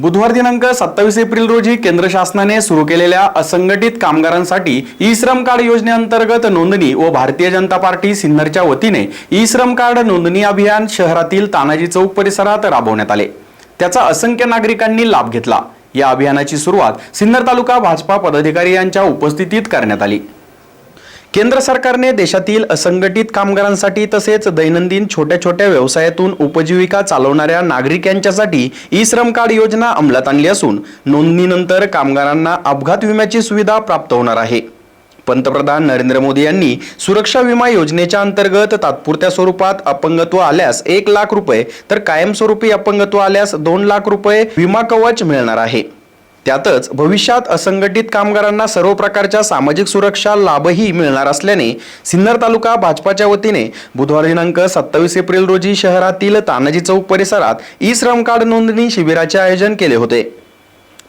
बुधवार दिनांक सत्तावीस एप्रिल रोजी केंद्र शासनाने सुरू केलेल्या असंघटित कामगारांसाठी ई श्रम कार्ड योजनेअंतर्गत नोंदणी व भारतीय जनता पार्टी सिन्नरच्या वतीने ई श्रम कार्ड नोंदणी अभियान शहरातील तानाजी चौक परिसरात राबवण्यात आले. त्याचा असंख्य नागरिकांनी लाभ घेतला. या अभियानाची सुरुवात सिन्नर तालुका भाजपा पदाधिकारी यांच्या उपस्थितीत करण्यात आली. केंद्र सरकारने देशातील असंघटित कामगारांसाठी तसेच दैनंदिन छोट्या छोट्या व्यवसायातून उपजीविका चालवणाऱ्या नागरिक यांच्यासाठी ई श्रम कार्ड योजना अंमलात आणली असून नोंदणीनंतर कामगारांना अपघात विम्याची सुविधा प्राप्त होणार आहे. पंतप्रधान नरेंद्र मोदी यांनी सुरक्षा विमा योजनेच्या अंतर्गत तात्पुरत्या स्वरूपात अपंगत्व आल्यास एक लाख रुपये तर कायमस्वरूपी अपंगत्व आल्यास दोन लाख रुपये विमा कवच मिळणार आहे. त्यातच भविष्यात असंघटित कामगारांना सर्व प्रकारच्या सामाजिक सुरक्षा लाभही मिळणार असल्याने सिन्नर तालुका भाजपाच्या वतीने बुधवार दिनांक सत्तावीस एप्रिल रोजी शहरातील तानाजी चौक परिसरात ई श्रम कार्ड नोंदणी शिबिराचे आयोजन केले होते.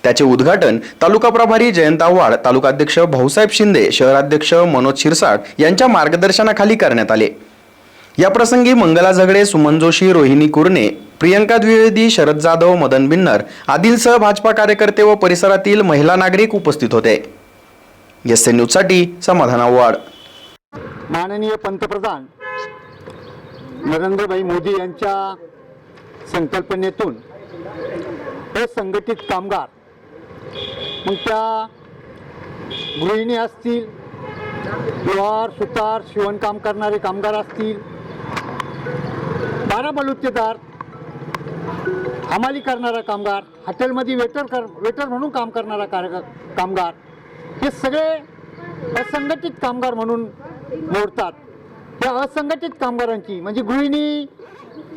त्याचे उद्घाटन तालुका प्रभारी जयंत आव्हाड तालुकाध्यक्ष भाऊसाहेब शिंदे शहराध्यक्ष मनोज शिरसाट यांच्या मार्गदर्शनाखाली करण्यात आले. याप्रसंगी मंगला झगडे सुमन जोशी रोहिणी कुरणे प्रियंका द्विवेदी शरद जाधव मदन बिन्नर आदींसह भाजपा कार्यकर्ते व परिसरातील महिला नागरिक उपस्थित होते. एस एन न्यूजसाठी समाधान आव्हाड. माननीय पंतप्रधान नरेंद्रभाई मोदी यांच्या संकल्पनेतून असंघटित कामगार मग त्या गृहिणी असतील लोहार सुतार शिवणकाम करणारे कामगार असतील बारा बलुतेदार हमाली करणारा कामगार हॉटेलमध्ये वेटर कर वेटर म्हणून काम करणारा कार कामगार हे सगळे असंघटित कामगार म्हणून मोडतात. त्या असंघटित कामगारांची म्हणजे गृहिणी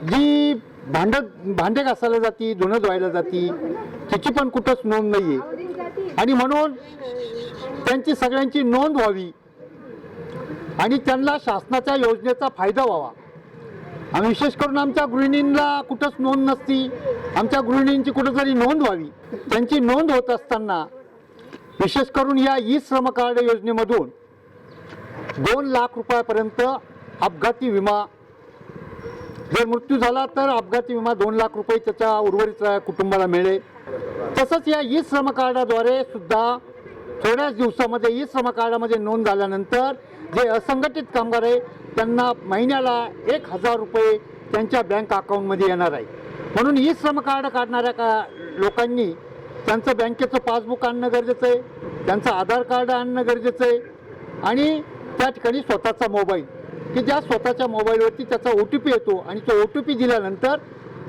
जी भांड भांडे घासायला जाती धुणं धुवायला जाती तिची पण कुठंच नोंद नाही आहे आणि म्हणून त्यांची सगळ्यांची नोंद व्हावी आणि त्यांना शासनाच्या योजनेचा फायदा व्हावा. आणि विशेष करून आमच्या गृहिणींना कुठंच नोंद नसती. आमच्या गृहिणींची कुठंतरी नोंद व्हावी. त्यांची नोंद होत असताना विशेष करून या ई श्रम कार्ड योजनेमधून दोन लाख रुपयापर्यंत अपघाती विमा जर मृत्यू झाला तर अपघाती विमा दोन लाख रुपये त्याच्या उर्वरित कुटुंबाला मिळेल. तसंच या ई श्रम कार्डाद्वारे सुद्धा थोड्याच दिवसामध्ये ई श्रम कार्डामध्ये नोंद झाल्यानंतर जे असंघटित कामगार आहे त्यांना महिन्याला एक हजार रुपये त्यांच्या बँक अकाउंटमध्ये येणार आहे. म्हणून ई श्रम कार्ड काढणाऱ्या का लोकांनी त्यांचं बँकेचं पासबुक आणणं गरजेचं आहे त्यांचं आधार कार्ड आणणं गरजेचं आहे आणि त्या ठिकाणी स्वतःचा मोबाईल. की ज्या स्वतःच्या मोबाईलवरती त्याचा ओ टी पी येतो आणि तो ओ टी पी दिल्यानंतर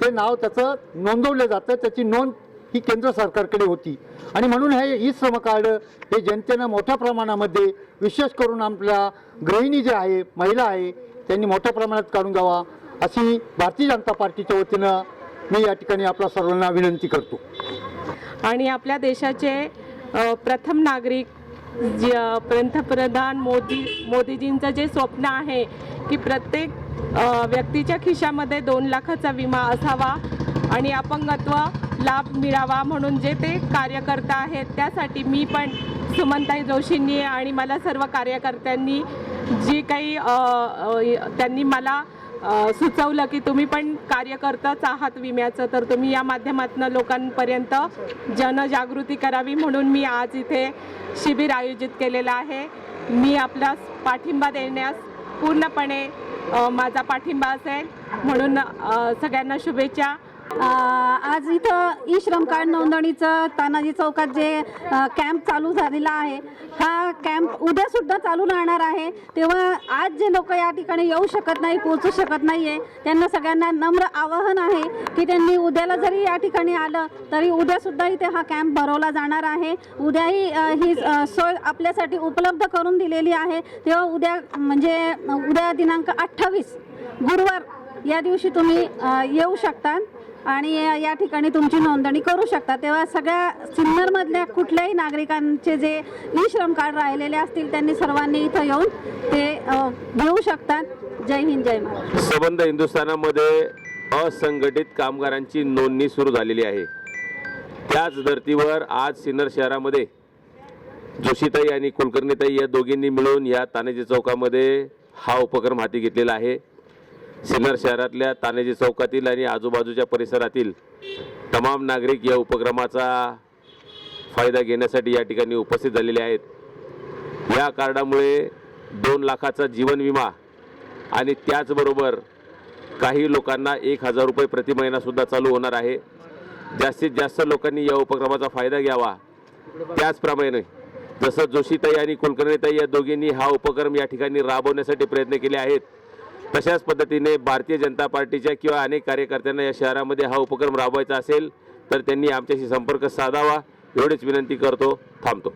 ते नाव त्याचं नोंदवलं जातं त्याची नोंद ही केंद्र सरकारकडे होती. आणि म्हणून हे ई श्रम कार्ड हे जनतेनं मोठ्या प्रमाणामध्ये विशेष करून आपल्या गृहिणी जे आहे महिला आहे त्यांनी मोठ्या प्रमाणात काढून घ्यावा अशी भारतीय जनता पार्टीच्या वतीनं मी या ठिकाणी आपल्या सर्वांना विनंती करतो. आणि आपल्या देशाचे प्रथम नागरिक जे पंतप्रधान मोदी मोदीजींचं जे स्वप्न आहे की प्रत्येक व्यक्तीच्या खिशामध्ये दोन लाखाचा विमा असावा आणि अपंगत्व लाभ मिळावा म्हणून जे ते कार्यकर्ता आहेत त्यासाठी मी पण सुमनताई जोशींनी आणि मला सर्व कार्यकर्त्यांनी जी काही त्यांनी मला सुचवलं की तुम्ही पण कार्यकर्ताच आहात विम्याचं तर तुम्ही या माध्यमातून लोकांपर्यंत जनजागृती करावी म्हणून मी आज इथे शिबिर आयोजित केलेलं आहे. मी आपला पाठिंबा देण्यास पूर्णपणे माझा पाठिंबा असेल. म्हणून सगळ्यांना शुभेच्छा. आज इथं ई श्रम कार्ड नोंदणीचं तानाजी चौकात जे कॅम्प चालू झालेला आहे हा कॅम्प उद्या सुद्धा चालू राहणार आहे. तेव्हा आज जे लोक या ठिकाणी येऊ शकत नाही पोहोचू शकत नाही आहे त्यांना सगळ्यांना नम्र आवाहन आहे की त्यांनी उद्याला जरी या ठिकाणी आलं तरी उद्यासुद्धा इथे हा कॅम्प भरवला जाणार आहे. उद्याही ही सोय आपल्यासाठी उपलब्ध करून दिलेली आहे. तेव्हा उद्या म्हणजे उद्या दिनांक अठ्ठावीस गुरुवार या दिवशी तुम्ही येऊ शकता. आणि या ठिकाणी तुमची नोंदणी करू शकता. तेव्हा सगळ्या सिन्नरमधल्या कुठल्याही नागरिकांचे जे ई श्रम कार्ड राहिलेले असतील त्यांनी सर्वांनी इथं येऊन ते घेऊ शकतात. जय हिंद जय सबंध हिंदुस्थानामध्ये असंघटित कामगारांची नोंदणी सुरू झालेली आहे. त्याच धर्तीवर आज सिन्नर शहरामध्ये जोशीताई आणि कुलकर्णीताई या दोघींनी मिळून या तानेजी चौकामध्ये हा उपक्रम हाती घेतलेला आहे. सिन्नर शहरातल्या तानेजी चौकातील आणि आजूबाजूच्या परिसरातील तमाम नागरिक या उपक्रमाचा फायदा घेण्यासाठी या ठिकाणी उपस्थित झालेले आहेत. या कार्डामुळे दोन लाखाचा जीवन विमा आणि त्याचबरोबर काही लोकांना एक हजार रुपये प्रति महिनासुद्धा चालू होणार आहे. जास्तीत जास्त लोकांनी या उपक्रमाचा फायदा घ्यावा. त्याचप्रमाणे जसं जोशीताई आणि कुलकर्णीताई या दोघींनी हा उपक्रम या ठिकाणी राबवण्यासाठी प्रयत्न केले आहेत तशाच पद्धतीने भारतीय जनता पार्टीच्या किंवा अनेक कार्यकर्त्यांना या शहरामध्ये हा उपक्रम राबवायचा असेल तर त्यांनी आमच्याशी संपर्क साधावा. एवढीच विनंती करतो थांबतो.